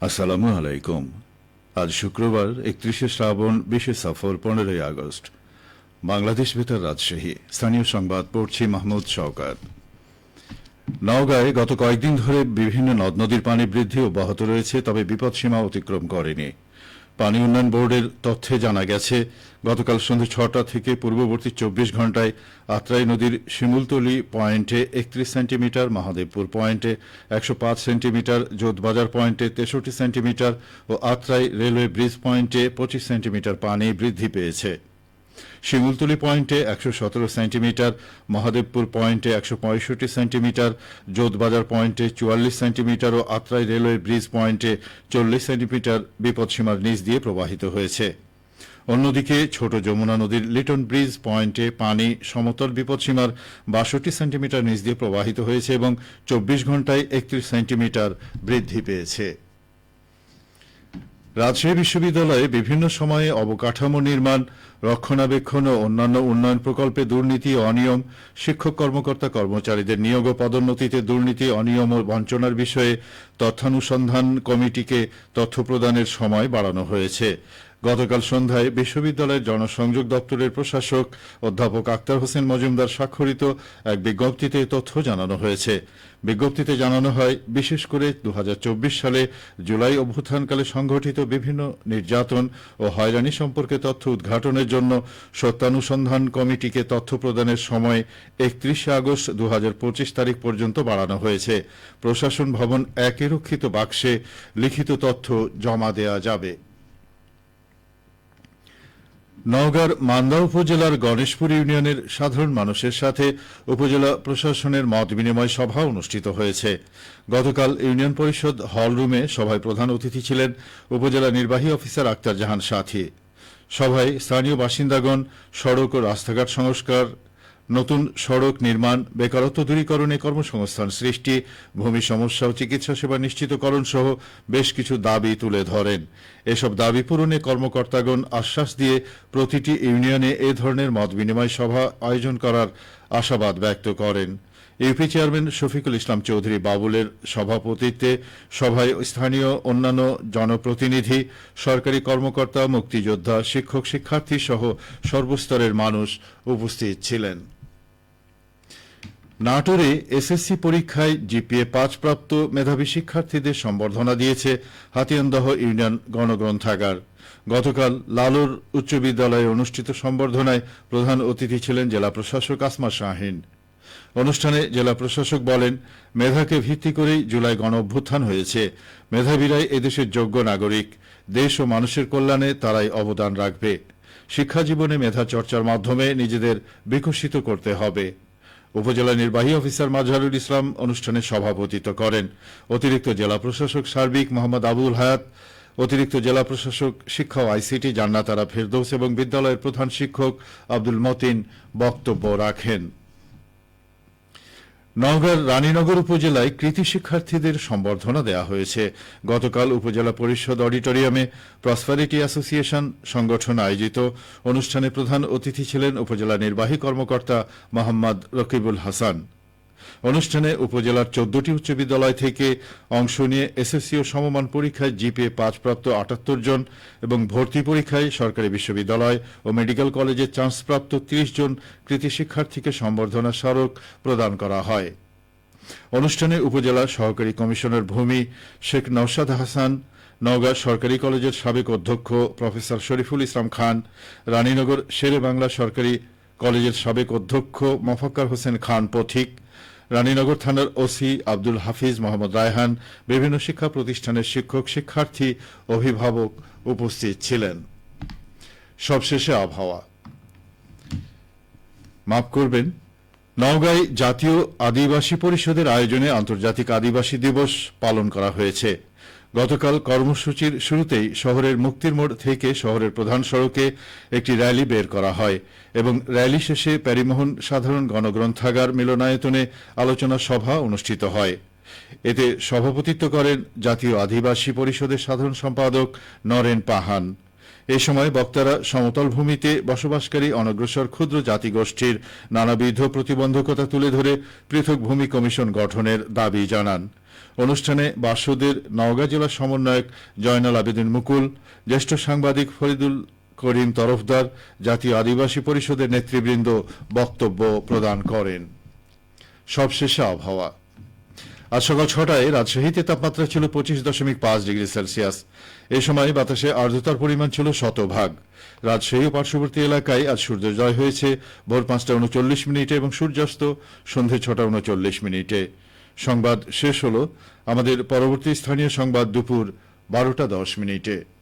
আসসালামু আলাইকুম। আজ শুক্রবার একত্রিশে শ্রাবণ, বিশে সফর, পনেরোই আগস্ট। বাংলাদেশ বেতার রাজশাহী। স্থানীয় সংবাদ পড়ছি মাহমুদ শওকাত। নওগাঁয় গত কয়েকদিন ধরে বিভিন্ন নদ নদীর পানি বৃদ্ধি অব্যাহত রয়েছে, তবে বিপদসীমা অতিক্রম করেনি। পানি উন্নয়ন বোর্ডের তথ্যে জানা গেছে, গতকাল সন্ধ্যে ছটা থেকে পূর্ববর্তী চব্বিশ ঘন্টায় আত্রাই নদীর শিমুলতলি পয়েন্টে একত্রিশ সেন্টিমিটার, মহাদেবপুর পয়েন্টে একশো পাঁচ সেন্টিমিটার, যোধবাজার পয়েন্টে তেষট্টি সেন্টিমিটার ও আত্রাই রেলওয়ে ব্রিজ পয়েন্টে পঁচিশ সেন্টিমিটার পানি বৃদ্ধি পেয়েছে। শিমুলতলি পয়েন্টে একশো সতেরো সেন্টিমিটার, মহাদেবপুর পয়েন্টে একশো পঁয়ষট্টি সেন্টিমিটার, যোধবাজার পয়েন্টে চুয়াল্লিশ সেন্টিমিটার ও আত্রাই রেলওয়ে ব্রিজ পয়েন্টে চল্লিশ সেন্টিমিটার বিপদসীমার নিচ দিয়ে প্রবাহিত হয়েছে। অন্যদিকে ছোট যমুনা নদীর লিটন ব্রিজ পয়েন্টে পানি সমতল বিপদসীমার বাষট্টি সেন্টিমিটার নিচ দিয়ে প্রবাহিত হয়েছে এবং চব্বিশ ঘন্টায় একত্রিশ সেন্টিমিটার বৃদ্ধি পেয়েছে। রাজশাহী বিশ্ববিদ্যালয়ে বিভিন্ন সময়ে অবকাঠামো নির্মাণ, রক্ষণাবেক্ষণ ও অন্যান্য উন্নয়ন প্রকল্পে দুর্নীতি অনিয়ম, শিক্ষক কর্মকর্তা কর্মচারীদের নিয়োগ ও পদোন্নতিতে দুর্নীতি, অনিয়ম ও বঞ্চনার বিষয়ে তথ্যানুসন্ধান কমিটিকে তথ্য প্রদানের সময় বাড়ানো হয়েছে। গতকাল সন্ধ্যায় বিশ্ববিদ্যালয়ের জনসংযোগ দপ্তরের প্রশাসক অধ্যাপক আক্তার হোসেন মজুমদার স্বাক্ষরিত এক বিজ্ঞপ্তিতে তথ্য জানানো হয়েছে। বিজ্ঞপ্তিতে জানানো হয়, বিশেষ করে দু হাজার চব্বিশ সালে জুলাই অভ্যুত্থানকালে সংঘটিত বিভিন্ন নির্যাতন ও হয়রানি সম্পর্কে তথ্য উদ্ঘাটনের জন্য সত্যানুসন্ধান কমিটিকে তথ্য প্রদানের সময় একত্রিশে আগস্ট দু হাজার পঁচিশ তারিখ পর্যন্ত বাড়ানো হয়েছে। প্রশাসন ভবন একে রক্ষিত বাক্সে লিখিত তথ্য জমা দেয়া যাবে। নওগাঁর মান্দা উপজেলার গণেশপুর ইউনিয়নের সাধারণ মানুষের সাথে উপজেলা প্রশাসনের মত বিনিময় সভা অনুষ্ঠিত হয়েছে। গতকাল ইউনিয়ন পরিষদ হল রুমে সভায় প্রধান অতিথি ছিলেন উপজেলা নির্বাহী অফিসার আক্তার জাহান সাথী। সভায় স্থানীয় বাসিন্দাগণ, সড়ক ও রাস্তাঘাট সংস্কার নতুন সড়ক নির্মাণ, বেকারত্ব দূরীকরণে কর্মসংস্থান সৃষ্টি, ভূমি সমস্যা ও চিকিৎসা সেবা নিশ্চিতকরণ সহ বেশ কিছু দাবি তুলে ধরেন। এসব দাবি পূরণে কর্মকর্তাগণ আশ্বাস দিয়ে প্রতিটি ইউনিয়নে এ ধরনের মত বিনিময় সভা আয়োজন করার আশাবাদ ব্যক্ত করেন। ইউপি চেয়ারম্যান শফিকুল ইসলাম চৌধুরী বাবুলের সভাপতিত্বে সভায় স্থানীয় অন্যান্য জনপ্রতিনিধি, সরকারি কর্মকর্তা, মুক্তিযোদ্ধা, শিক্ষক, শিক্ষার্থী সহ সর্বস্তরের মানুষ উপস্থিত ছিলেন। নাটোরে এসএসসি পরীক্ষায় জিপিএ পাঁচ প্রাপ্ত মেধাবী শিক্ষার্থীদের সম্বর্ধনা দিয়েছে হাতিয়ানদহ ইউনিয়ন গণগ্রন্থাগার। গতকাল লালুর উচ্চ বিদ্যালয়ে অনুষ্ঠিত সম্বর্ধনায় প্রধান অতিথি ছিলেন জেলা প্রশাসক আসমা শাহিন। অনুষ্ঠানে জেলা প্রশাসক বলেন, মেধাকে ভিত্তি করেই জুলাই গণ অভ্যুত্থান হয়েছে। মেধাবীরাই এদেশের যোগ্য নাগরিক। দেশ ও মানুষের কল্যাণে তারাই অবদান রাখবে। শিক্ষা জীবনে মেধা চর্চার মাধ্যমে নিজেদের বিকশিত করতে হবে। উপজেলা নির্বাহী অফিসার মাজহারুল ইসলাম অনুষ্ঠানে সভাপতিত্ব করেন। অতিরিক্ত জেলা প্রশাসক সার্বিক মোহাম্মদ আবুল হায়াত, অতিরিক্ত জেলা প্রশাসক শিক্ষা ও আইসিটি জান্নাতারা ফেরদৌস এবং বিদ্যালয়ের প্রধান শিক্ষক আব্দুল মতিন বক্তব্য রাখেন। নওগাঁর রানীনগর উপজেলায় কৃতি শিক্ষার্থীদের সম্বর্ধনা দেওয়া হয়েছে। গতকাল উপজেলা পরিষদ অডিটোরিয়ামে প্রসপারিটি অ্যাসোসিয়েশন সংগঠন আয়োজিত। অনুষ্ঠানে প্রধান অতিথি ছিলেন উপজেলা নির্বাহী কর্মকর্তা মোহাম্মদ রকিবুল হাসান। অনুষ্ঠানে উপজেলার চোদ্দটি উচ্চ বিদ্যালয় থেকে অংশ নিয়ে এসএসসি ও সমমান পরীক্ষায় জিপিএ পাঁচ প্রাপ্ত আটাত্তর জন এবং ভর্তি পরীক্ষায় সরকারি বিশ্ববিদ্যালয় ও মেডিকেল কলেজে চান্সপ্রাপ্ত ত্রিশ জন কৃতি শিক্ষার্থীকে সম্বর্ধনা স্মারক প্রদান করা হয়। অনুষ্ঠানে উপজেলা সহকারী কমিশনার ভূমি শেখ নওশাদ হাসান, নওগাঁ সরকারি কলেজের সাবেক অধ্যক্ষ প্রফেসর শরীফুল ইসলাম খান, রানীনগর শেরে বাংলা সরকারি কলেজের সাবেক অধ্যক্ষ মফাক্কার হোসেন খান পথিক, রানীনগর থানার ওসি আব্দুল হাফিজ মোহাম্মদ রায়হান, বিভিন্ন শিক্ষা প্রতিষ্ঠানের শিক্ষক, শিক্ষার্থী, অভিভাবক উপস্থিত ছিলেন। সবশেষে আবহাওয়া। মাফ করবেন, নওগাঁয় জাতীয় আদিবাসী পরিষদের আয়োজনে আন্তর্জাতিক আদিবাসী দিবস পালন করা হয়েছে। গতকাল কর্মসূচির শুরুতেই শহরের মুক্তির মোড় থেকে শহরের প্রধান সড়কে একটি র্যালি বের করা হয় এবং র্যালি শেষে প্যারিমোহন সাধারণ গণগ্রন্থাগার মিলনায়তনে আলোচনা সভা অনুষ্ঠিত হয়। এতে সভাপতিত্ব করেন জাতীয় আদিবাসী পরিষদের সাধারণ সম্পাদক নরেন পাহান। এই সময় বক্তারা সমতল ভূমিতে বসবাসকারী অনগ্রসর ক্ষুদ্র জাতিগোষ্ঠীর নানাবিধ প্রতিবন্ধকতা তুলে ধরে পৃথক ভূমি কমিশন গঠনের দাবি জানান। অনুষ্ঠানে বাসুদের নওগাঁ জেলা সমন্বয়ক জয়নাল আবেদিন মুকুল, জ্যেষ্ঠ সাংবাদিক ফরিদুল করিম তরফদার, জাতীয় আদিবাসী পরিষদের নেতৃবৃন্দ বক্তব্য প্রদান করেন। সবশেষে আবহাওয়া। আজ সকাল ছটায় রাজশাহীতে তাপমাত্রা ছিল পঁচিশ দশমিক পাঁচ ডিগ্রি সেলসিয়াস। এ সময় বাতাসে আর্দ্রতার পরিমাণ ছিল শতভাগ। রাজশাহী ও পার্শ্ববর্তী এলাকায় আজ সূর্যোদয় হয়েছে। ভোর পাঁচটা উনচল্লিশ মিনিটে এবং সূর্যাস্ত সন্ধে ছটা উনচল্লিশ মিনিটে। সংবাদ শেষ হল। আমাদের পরবর্তী স্থানীয় সংবাদ দুপুর বারোটা দশ মিনিটে।